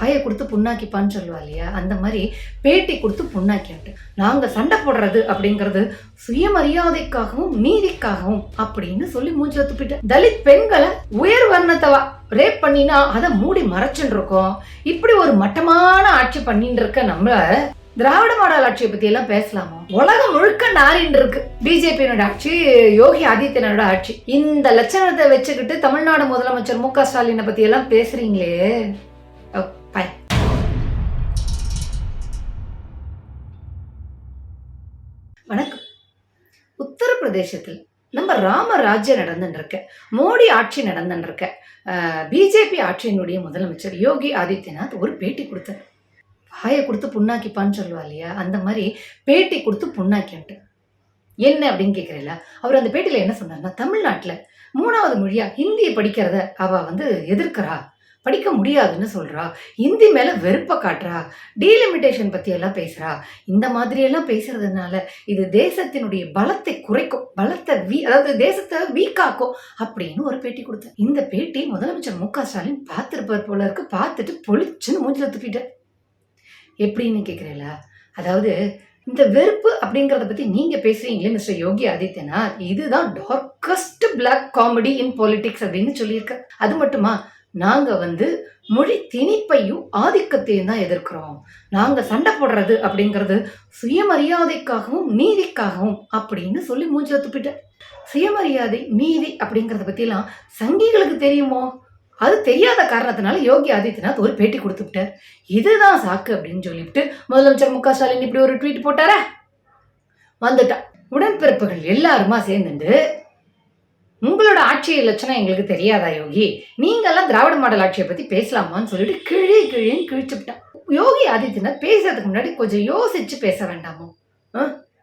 வாயை கொடுத்து புண்ணாக்கிப்பான்னு சொல்லுவா இல்லையா? அந்த மாதிரி பேட்டி கொடுத்து புண்ணாக்கியாட்டு. நாங்க சண்டை போடுறது அப்படிங்கிறது சுயமரியாதைக்காகவும் நீதிக்காகவும் அப்படின்னு சொல்லி மூஞ்சில துப்பிட்டு. தலித் பெண்களை உயர் வர்ணத்தவா ரேப் பண்ணினா அதை மூடி மறைச்சுட்டு இருக்கோம் இப்படி ஒரு மட்டமான ஆட்சி பண்ணிட்டு இருக்க நம்மள திராவிட மாடல் ஆட்சியை பத்தி எல்லாம் பேசலாமா? உலகம் முழுக்க நாரின் இருக்கு பிஜேபியோட ஆட்சி யோகி ஆதித்யனோட ஆட்சி. இந்த லட்சணத்தை வச்சுக்கிட்டு தமிழ்நாடு முதலமைச்சர் மு க ஸ்டாலினை பத்தி எல்லாம் பேசுறீங்களே. உத்தரப்பிரதேசத்தில் நம்ம ராமராஜ்யம் நடந்துட்டு இருக்க மோடி ஆட்சி நடந்துட்டு பிஜேபி ஆட்சியினுடைய முதலமைச்சர் யோகி ஆதித்யநாத் ஒரு பேட்டி கொடுத்தார். வாயை கொடுத்து புண்ணாக்கிப்பான்னு சொல்லுவா இல்லையா? அந்த மாதிரி பேட்டி கொடுத்து புண்ணாக்கின்ட்டு. என்ன அப்படின்னு கேட்குறீங்களா அவர் அந்த பேட்டியில் என்ன சொன்னார்னா தமிழ்நாட்டில் மூணாவது மொழியா ஹிந்தியை படிக்கிறத அவ வந்து எதிர்க்கிறா. படிக்க முடியாதுன்னு சொல்கிறா ஹிந்தி மேலே வெறுப்பை காட்டுறா. டீலிமிட்டேஷன் பற்றியெல்லாம் பேசுகிறா இந்த மாதிரியெல்லாம் பேசுகிறதுனால இது தேசத்தினுடைய பலத்தை குறைக்கும். பலத்தை வீ அதாவது தேசத்தை வீக்காக்கும் அப்படின்னு ஒரு பேட்டி கொடுத்தேன் இந்த பேட்டி முதலமைச்சர் மு க ஸ்டாலின் பார்த்துருப்பார் போல இருக்கு. பார்த்துட்டு பொழிச்சுன்னு மூஞ்சில துப்பிட்டேன் எப்படின்னு கேட்குறீங்களா அதாவது இந்த வெறுப்பு அப்படிங்கிறத பற்றி நீங்கள் பேசுறீங்களே மிஸ்டர் யோகி ஆதித்யநாத். இதுதான் darkest black comedy in politics அப்படின்னு சொல்லியிருக்க. அது மட்டுமா? நாங்க வந்து மொழி திணிப்பையும் ஆதிக்கத்தையும் தான் எதிர்க்கிறோம். நாங்க சண்டை போடுறது அப்படிங்கிறது சுயமரியாதைக்காகவும் நீதிக்காகவும் அப்படின்னு சொல்லி மூஞ்சில துப்பிட்டேன் சுயமரியாதை நீதி அப்படிங்கிறத பத்திலாம் சங்கிகளுக்கு தெரியுமோ? அது தெரியாத காரணத்தினால யோகி ஆதித்யநாத் ஒரு பேட்டி கொடுத்துட்டார் இதுதான் சாக்கு அப்படின்னு சொல்லிவிட்டு முதலமைச்சர் மு க ஸ்டாலின் இப்படி ஒரு ட்வீட் போட்டாரா? வந்துட்டா. உடன்பிறப்புகள் எல்லாருமா சேர்ந்துட்டு உங்களோட ஆட்சி லட்சணம் எங்களுக்கு தெரியாதா யோகி? நீங்கெல்லாம் திராவிட மாடல் ஆட்சியை பத்தி பேசலாமான்னு சொல்லிட்டு கிழி கிழின்னு கிழிச்சுட்டான் யோகி ஆதித்யநாத் பேசுறதுக்கு முன்னாடி கொஞ்சம் யோசிச்சு பேச வேண்டாமோ?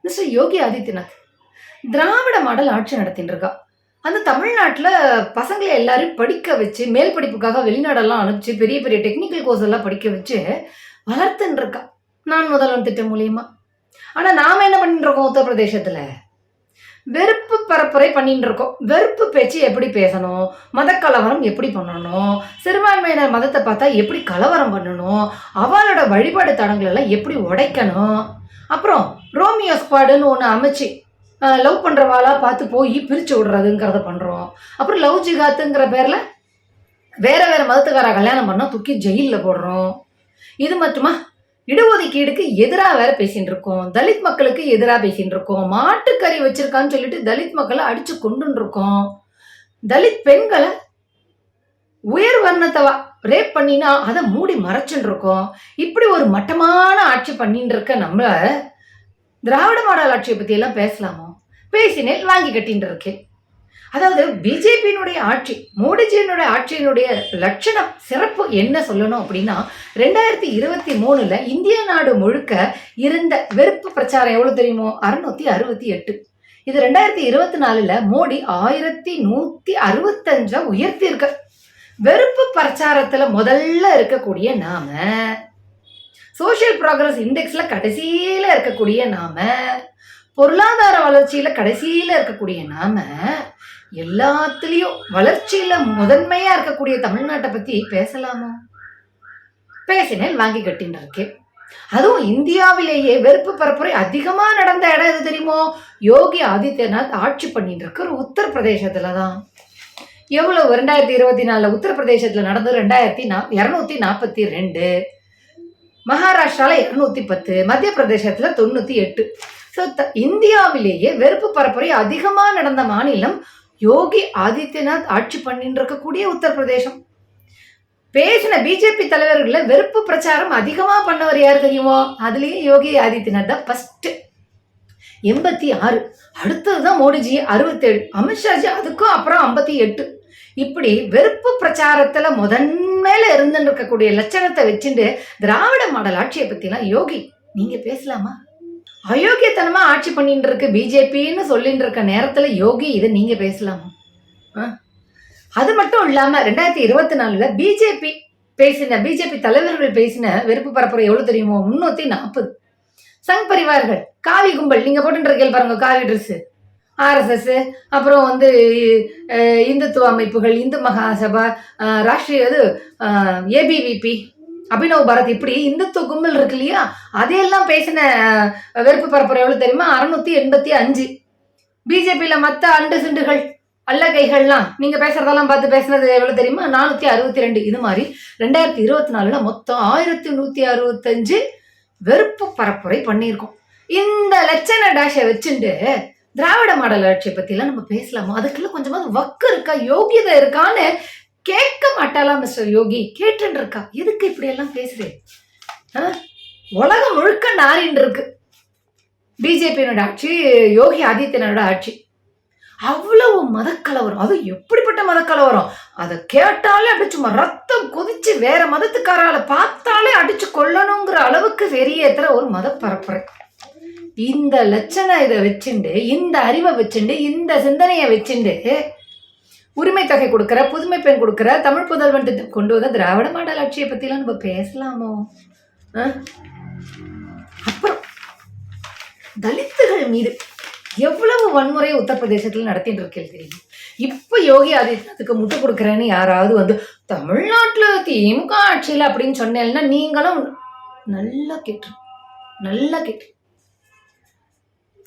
மிஸ்டர் யோகி ஆதித்யநாத் திராவிட மாடல் ஆட்சி நடத்தின்னு இருக்கா அந்த தமிழ்நாட்டில் பசங்களை எல்லாரும் படிக்க வச்சு மேல் படிப்புக்காக வெளிநாடெல்லாம் அனுப்பிச்சு பெரிய பெரிய டெக்னிக்கல் கோர்ஸ் எல்லாம் படிக்க வச்சு வளர்த்துன்னு இருக்கா நான் முதல்வன் திட்டம் மூலியமா. ஆனால் நாம் என்ன பண்ணிட்டு இருக்கோம் உத்தரப்பிரதேசத்தில்? வெறுப்பு பரப்புரை பண்ணிட்டு இருக்கோம் வெறுப்பு பேச்சு எப்படி பேசணும்? மத கலவரம் எப்படி பண்ணணும்? சிறுபான்மையினர் மதத்தை பார்த்தா எப்படி கலவரம் பண்ணணும்? அவளோட வழிபாடு தடங்கள் எல்லாம் எப்படி உடைக்கணும்? அப்புறம் ரோமியோ ஸ்குவாடுன்னு ஒன்று அமைச்சு லவ் பண்ணுறவாளா பார்த்து போய் பிரித்து விடுறதுங்கிறத பண்ணுறோம் அப்புறம் லவ் ஜிகாத்துங்கிற பேரில் வேற வேற மதத்துக்கார கல்யாணம் பண்ணால் தூக்கி ஜெயிலில் போடுறோம். இது மட்டுமா? இடஒதுக்கீடுக்கு எதிராக வேற பேசிட்டு இருக்கோம். தலித் மக்களுக்கு எதிராக பேசிட்டு இருக்கோம். மாட்டுக்கறி வச்சிருக்கான்னு சொல்லிட்டு தலித் மக்களை அடிச்சு கொண்டுன்னு இருக்கோம். தலித் பெண்களை உயர் வர்ணத்தை ரேப் பண்ணினா அதை மூடி மறைச்சுட்டு இருக்கோம். இப்படி ஒரு மட்டமான ஆட்சி பண்ணிட்டு இருக்க நம்ம திராவிட மாடல் ஆட்சியை பத்தி எல்லாம் பேசலாமோ? பேசினேன் வாங்கி கட்டின்னு இருக்கேன். அதாவது பிஜேபியினுடைய ஆட்சி மோடிஜியினுடைய ஆட்சியினுடைய லட்சணம் சிறப்பு என்ன சொல்லணும் அப்படின்னா ரெண்டாயிரத்தி இருபத்தி மூணுல இந்திய நாடு முழுக்க இருந்த வெறுப்பு பிரச்சாரம் எவ்வளவு தெரியுமோ? அறுநூத்தி அறுபத்தி எட்டு. இது ரெண்டாயிரத்தி இருபத்தி நாலுல மோடி ஆயிரத்தி நூத்தி அறுபத்தஞ்சா உயர்த்தி இருக்க வெறுப்பு பிரச்சாரத்துல முதல்ல இருக்கக்கூடிய நாம சோஷியல் ப்ராக்ரஸ் இண்டெக்ஸ்ல கடைசியில இருக்கக்கூடிய நாம பொருளாதார வளர்ச்சியில கடைசியில இருக்கக்கூடிய நாம எல்லாத்துலயும் வளர்ச்சியில முதன்மையா இருக்கக்கூடிய தமிழ்நாட்டை பத்தி பேசலாமோ? பேசினேன் வாங்கி கட்டின்னு இருக்கேன். அதுவும் இந்தியாவிலேயே வெறுப்பு பரப்புரை அதிகமா நடந்த இடம் எது தெரியுமோ? யோகி ஆதித்யநாத் ஆட்சி பண்ணிட்டு இருக்கிற உத்தரப்பிரதேசத்துல தான் எவ்வளவு ரெண்டாயிரத்தி இருபத்தி நாலுல உத்தரப்பிரதேசத்துல நடந்தது? ரெண்டாயிரத்தி நா இரநூத்தி நாற்பத்தி ரெண்டு. மகாராஷ்டிரால இருநூத்தி பத்து மத்திய பிரதேசத்துல தொண்ணூத்தி எட்டு. ஸோ த இந்தியாவிலேயே வெறுப்பு பரப்புரை அதிகமாக நடந்த மாநிலம் யோகி ஆதித்யநாத் ஆட்சி பண்ணிட்டு இருக்கக்கூடிய உத்தரப்பிரதேசம். பேசின பிஜேபி தலைவர்களில் வெறுப்பு பிரச்சாரம் அதிகமாக பண்ணவர் யார் தெரியுமோ? அதுலேயும் யோகி ஆதித்யநாத் தான் ஃபஸ்ட்டு எண்பத்தி ஆறு. அடுத்தது தான் மோடிஜி அறுபத்தேழு. அமித்ஷாஜி அதுக்கும் அப்புறம் ஐம்பத்தி எட்டு. இப்படி வெறுப்பு பிரச்சாரத்தில் முதன்மையில இருந்துன்னு இருக்கக்கூடிய லட்சணத்தை வச்சுட்டு திராவிட மாடல் ஆட்சியை பற்றிலாம் யோகி நீங்கள் பேசலாமா? அயோக்கியத்தனமா ஆட்சி பண்ணிட்டு இருக்கு பிஜேபின்னு சொல்லிட்டு இருக்க நேரத்துல யோகி இதை நீங்க பேசலாமா? ஆ? அது மட்டும் இல்லாம ரெண்டாயிரத்தி இருபத்தி நாலுல பிஜேபி பேசின பிஜேபி தலைவர்கள் பேசின வெறுப்பு பரப்புரை எவ்வளவு தெரியுமோ? முன்னூத்தி நாற்பது. சங் பரிவார்கள் காவி கும்பல் நீங்க போட்டுருக்கீங்க பாருங்க காவி ட்ரெஸ் ஆர்எஸ்எஸ் அப்புறம் வந்து இந்துத்துவ அமைப்புகள் இந்து மகாசபா அஹ், ராஷ்டிரிய இது ஏபிவிபி அபினவ் பாரத் இப்படி இந்துத்துவ கும்பல் இருக்கு இல்லையா? அதையெல்லாம் பேசின வெறுப்பு பரப்புரை எவ்வளவு தெரியுமா? அறுநூத்தி எண்பத்தி அஞ்சு. பிஜேபியில மத்த அண்டு சிண்டுகள் அல்ல கைகள்லாம் நீங்க பேசுறதெல்லாம் பார்த்து பேசுனது எவ்வளவு தெரியுமா? நானூத்தி அறுபத்தி ரெண்டு இது மாதிரி ரெண்டாயிரத்தி இருபத்தி நாலுல மொத்தம் ஆயிரத்தி நூத்தி அறுபத்தஞ்சு வெறுப்பு பரப்புரை பண்ணியிருக்கோம். இந்த லட்சண டேஷை வச்சுட்டு திராவிட மாடல் ஆட்சியை பற்றிலாம் நம்ம பேசலாமா? அதுக்குள்ள கொஞ்சமாவது வக்கு இருக்கா? யோகியதை இருக்கான்னு கேட்க மிஸ்டர் யோகி கேட்டுன்னு இருக்கா எதுக்கு இப்படி எல்லாம் பேசுறேன் ஆ? உலகம் முழுக்க நாரின்னு இருக்கு பிஜேபியினோட ஆட்சி யோகி ஆதித்யனோட ஆட்சி. அவ்வளவு மதக்கலவரம். அது எப்படிப்பட்ட மதக்கலவரம்? அதை கேட்டாலே அப்படி சும்மா ரத்தம் கொதிச்சு வேற மதத்துக்காரால பார்த்தாலே அடிச்சு கொல்லணுங்கிற அளவுக்கு வெறியேத்துற ஒரு மத பரப்புரை இந்த லட்சணம் இதை வச்சுண்டு இந்த அறிவை வச்சுண்டு இந்த சிந்தனையை வச்சுண்டு உரிமை தொகை கொடுக்குற புதுமை பெண் கொடுக்குற தமிழ் புதல்வன் திட்டம் கொண்டு வந்த திராவிட மாடல் ஆட்சியை பற்றிலாம் நம்ம பேசலாமோ? ஆ? அப்புறம் தலித்துகள் மீது எவ்வளவு வன்முறையை உத்தரப்பிரதேசத்தில் நடத்திட்டு இருக்கேன் தெரியுமா? இப்போ யோகி ஆதித்யநாத்துக்கு முட்டு கொடுக்குறேன்னு யாராவது வந்து தமிழ்நாட்டில் திமுக ஆட்சியில் அப்படின்னு சொன்னேன்னா நீங்களும் நல்லா கேட்டு நல்லா கேட்டு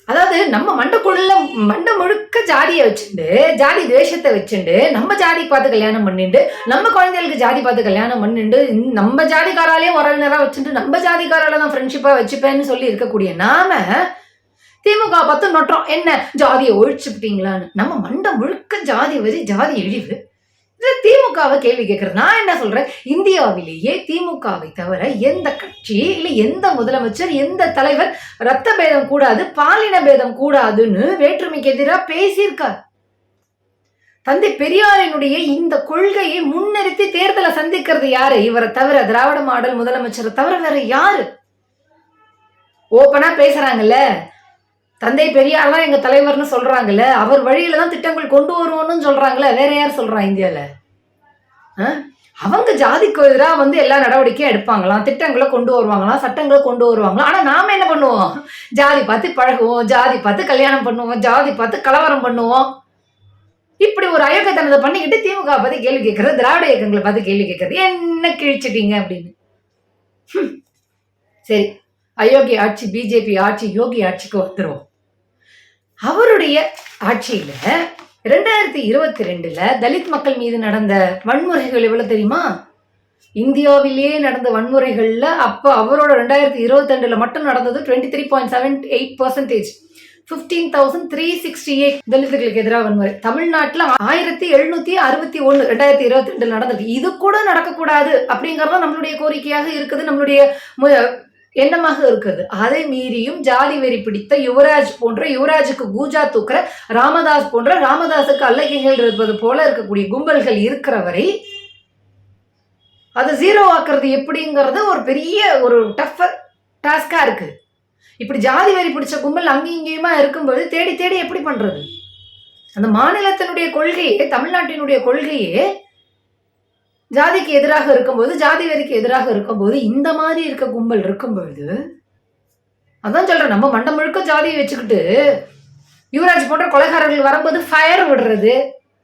அதாவது நம்ம மண்டைக்குள்ள மண்டை முழுக்க ஜாதியை வச்சுண்டு ஜாதி துவேஷத்தை வச்சுட்டு நம்ம ஜாதி பார்த்து கல்யாணம் பண்ணிண்டு நம்ம குழந்தைகளுக்கு ஜாதி பார்த்து கல்யாணம் பண்ணிண்டு நம்ம ஜாதிக்காராலே உறவினரா வச்சுட்டு நம்ம ஜாதிக்காரால தான் ஃப்ரெண்ட்ஷிப்பாக வச்சுப்பேன்னு சொல்லி இருக்கக்கூடிய நாம திமுக பார்த்து நொட்டுறோம். என்ன? ஜாதியை ஒழிச்சுட்டீங்களான்னு நம்ம மண்டை முழுக்க ஜாதி வரி ஜாதி இழிவு. திமுகவை கேள்வி கேட்கறது. நான் என்ன சொல்றேன்? இந்தியாவிலேயே திமுகவை தவிர எந்த கட்சி இல்லை எந்த முதலமைச்சர் எந்த தலைவர் ரத்த பேதம் கூடாது பாலின பேதம் கூடாதுன்னு வேற்றுமைக்கு எதிராக பேசியிருக்கார். தந்தை பெரியாரினுடைய இந்த கொள்கையை முன்னிறுத்தி தேர்தலை சந்திக்கிறது யாரு? இவரை தவிர திராவிட மாடல் முதலமைச்சரை தவிர வேற யாரு? ஓப்பனா பேசுறாங்கல்ல? தந்தை பெரியாரெலாம் எங்கள் தலைவர்னு சொல்கிறாங்கல்ல அவர் வழியில் தான் திட்டங்கள் கொண்டு வருவோன்னு சொல்கிறாங்களே வேற யார் சொல்கிறான் இந்தியாவில் ஆ? அவங்க ஜாதிக்கு எதிராக வந்து எல்லா நடவடிக்கையும் எடுப்பாங்களாம் திட்டங்களை கொண்டு வருவாங்களாம் சட்டங்களை கொண்டு வருவாங்களாம். ஆனால் நாம் என்ன பண்ணுவோம்? ஜாதி பார்த்து பழகுவோம் ஜாதி பார்த்து கல்யாணம் பண்ணுவோம் ஜாதி பார்த்து கலவரம் பண்ணுவோம். இப்படி ஒரு அயோக்கியத்தனத்தை பண்ணிக்கிட்டு திமுக பார்த்து கேள்வி கேட்கறது திராவிட இயக்கங்களை பார்த்து கேள்வி கேட்கறது. என்ன கிழிச்சிட்டீங்க அப்படின்னு. சரி அயோக்கிய ஆட்சி பிஜேபி ஆட்சி யோகி ஆட்சிக்கு வந்துடுவோம் அவருடைய ஆட்சியில் ரெண்டாயிரத்தி இருபத்தி ரெண்டில் தலித் மக்கள் மீது நடந்த வன்முறைகள் எவ்வளோ தெரியுமா? இந்தியாவிலேயே நடந்த வன்முறைகளில் அப்போ அவரோட ரெண்டாயிரத்தி இருபத்தி மட்டும் நடந்தது twenty three point seven eight percentage fifteen thousand three sixty eight தலித்துகளுக்கு எதிராக வன்முறை. தமிழ்நாட்டில் ஆயிரத்தி எழுநூத்தி அறுபத்தி ஒன்று ரெண்டாயிரத்தி இருபத்தி ரெண்டில் நடந்திருக்கு இது கூட நடக்கக்கூடாது அப்படிங்கறது நம்மளுடைய கோரிக்கையாக இருக்குது. நம்மளுடைய மு- எண்ணமாக இருக்குது அதை மீறியும் ஜாதி வெறி பிடித்த யுவராஜ் போன்ற யுவராஜுக்கு கூஜா தூக்குற ராமதாஸ் போன்ற ராமதாஸுக்கு அல்லகைகள் இருப்பது போல இருக்கக்கூடிய கும்பல்கள் இருக்கிற வரை அதை ஜீரோ ஆக்குறது எப்படிங்கிறது ஒரு பெரிய ஒரு டஃப் டாஸ்கா இருக்கு. இப்படி ஜாதி வெறி பிடிச்ச கும்பல் அங்கேயும் இங்கேயுமா இருக்கும்போது தேடி தேடி எப்படி பண்றது? அந்த மாநிலத்தினுடைய கொள்கையே தமிழ்நாட்டினுடைய கொள்கையே ஜாதிக்கு எதிராக இருக்கும்போது ஜாதி வெறிக்கு எதிராக இருக்கும்போது இந்த மாதிரி இருக்க கும்பல் இருக்கும்பொழுது அதான் சொல்கிறேன் நம்ம மண்டம் முழுக்க ஜாதியை வச்சுக்கிட்டு யுவராஜ் போன்ற கொலைகாரர்கள் வரும்போது ஃபயர் விடுறது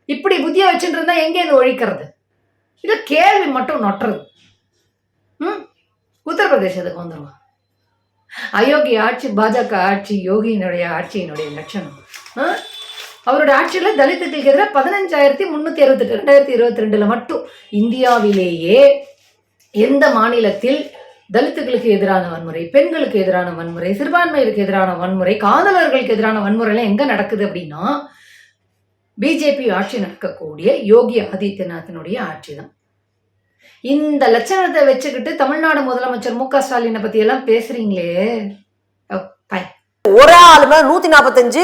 இப்படி புத்திய வச்சுட்டு இருந்தா எங்கே இது ஒழிக்கிறது? இல்ல கேள்வி மட்டும் நொட்டுறது. ம்? உத்தரப்பிரதேசத்துக்கு வந்துடுவோம் அயோக்கிய ஆட்சி பாஜக ஆட்சி யோகியினுடைய ஆட்சியினுடைய லட்சணம். ஆ? அவருடைய ஆட்சியில் தலித்துகளுக்கு எதிராக பதினஞ்சாயிரத்தி முந்நூற்றி அறுபத்தெட்டு ரெண்டாயிரத்தி இருபத்தி ரெண்டில் மட்டும் இந்தியாவிலேயே எந்த மாநிலத்தில் தலித்துகளுக்கு எதிரான வன்முறை பெண்களுக்கு எதிரான வன்முறை சிறுபான்மையிற்கு எதிரான வன்முறை காதலர்களுக்கு எதிரான வன்முறைலாம் எங்கே நடக்குது அப்படின்னா பிஜேபி ஆட்சி நடக்கக்கூடிய யோகி ஆதித்யநாத்தினுடைய ஆட்சி தான் இந்த லட்சணத்தை வச்சுக்கிட்டு தமிழ்நாடு முதலமைச்சர் மு க ஸ்டாலினை பத்தி எல்லாம் பேசுறீங்களே அப்பா. ஒரே ஆளு நூத்தி நாற்பத்தஞ்சு